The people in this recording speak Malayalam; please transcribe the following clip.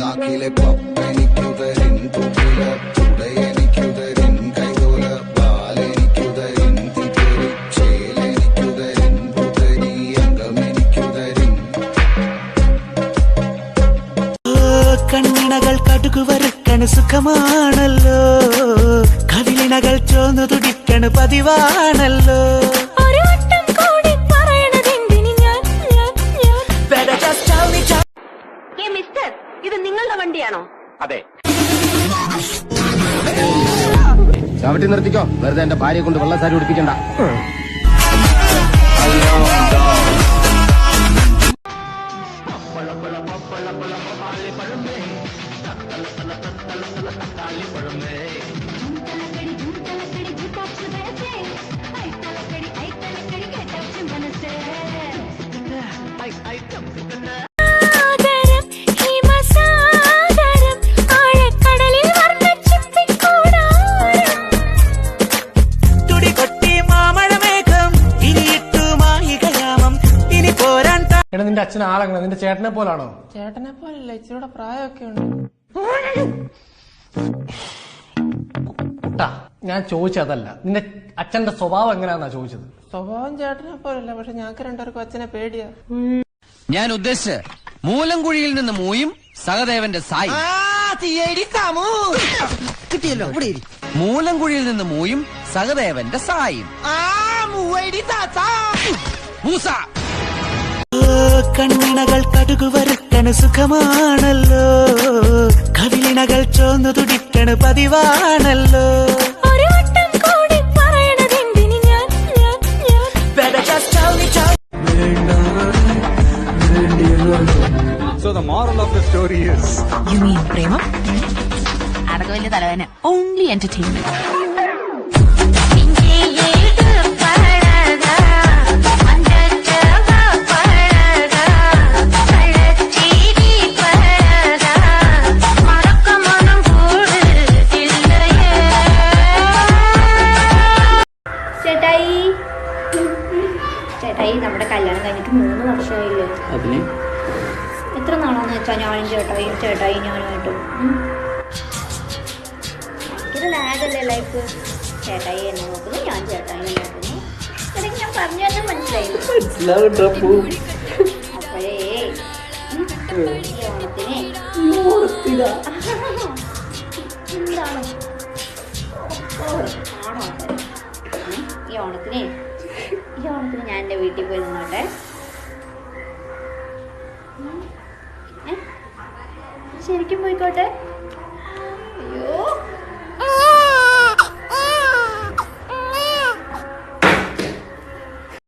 നാക്കിലെ പപ്പെനിക്കുതരിൻ കണ്ണിണകൾ കടുകു വരക്കണ് സുഖമാണല്ലോ. കവിളിണകൾ ചോന്നു തുടിക്കണ് പതിവാണല്ലോ. ഇത് നിങ്ങളുടെ വണ്ടിയാണോ അതെ ചവിട്ടി നിർത്തിക്കോ വെറുതെ എന്റെ ഭാര്യയെ കൊണ്ട് വെള്ളസാരി ഉടിപ്പിക്കണ്ട സാഗരം എടാ നിന്റെ അച്ഛൻ ആളെങ്ങനെ? നിന്റെ ചേട്ടനെ പോലാണോ? ചേട്ടനെ പോലല്ല ഇച്ചിരൂടെ പ്രായമൊക്കെ ഉണ്ട്. കുട്ടാ ഞാൻ ചോദിച്ചതല്ല. നിന്റെ അച്ഛന്റെ സ്വഭാവം എങ്ങനെയാന്നാ ചോദിച്ചത്? സ്വഭാവം ചേട്ടനെ പോലല്ല പക്ഷെ ഞങ്ങൾക്ക് രണ്ടുപേർക്കും അച്ഛനെ പേടിയാ. ഞാൻ ഉദ്ദേശിച്ച് മൂലംകുഴിയിൽ നിന്ന് മൂയും സഹദേവന്റെ സായി. കിട്ടിയല്ലോ ഇവിടെ. മൂലംകുഴിയിൽ നിന്ന് മൂയും സഹദേവന്റെ സായും. മൂസ. കണ്ണിണകൾ കടുകു വരുത്തണ സുഖമാണല്ലോ. കവിളിണകൾ ചോന്നു തുടിക്കണ് പതിവാണല്ലോ. So the കൂടി of the ഞാൻ ഞാൻ You just tell me, tell so the moral of the story is you പ്രേമം അതൊക്കെ വലിയ തലവേന ഓൺലി എന്റർടൈൻമെന്റ് ചേട്ടായി ചേട്ടായി നമ്മുടെ കല്യാണം കഴിഞ്ഞിട്ട് മൂന്ന് വർഷമായില്ലേ അതിന് എത്ര നാളാന്ന് വെച്ചാ ഞാനും ചേട്ടായി ചേട്ടായി ഞാനുമായിട്ടും ഭയങ്കര ലാഗല്ലേ ലൈഫ് ചേട്ടായി എന്നെ നോക്കുന്നു ഞാൻ ചേട്ടായി നോക്കുന്നു ഇടയ്ക്ക് ഞാൻ പറഞ്ഞു തന്നെ മനസ്സിലായി അപ്പോഴേ ഓണത്തിന് എന്താണ് ആണോ ഓണത്തിന്. ഈ ഓണത്തിന് ഞാൻ എന്റെ വീട്ടിൽ പോയി നിന്നോട്ടെ. ശരിക്കും പോയിക്കോട്ടെ.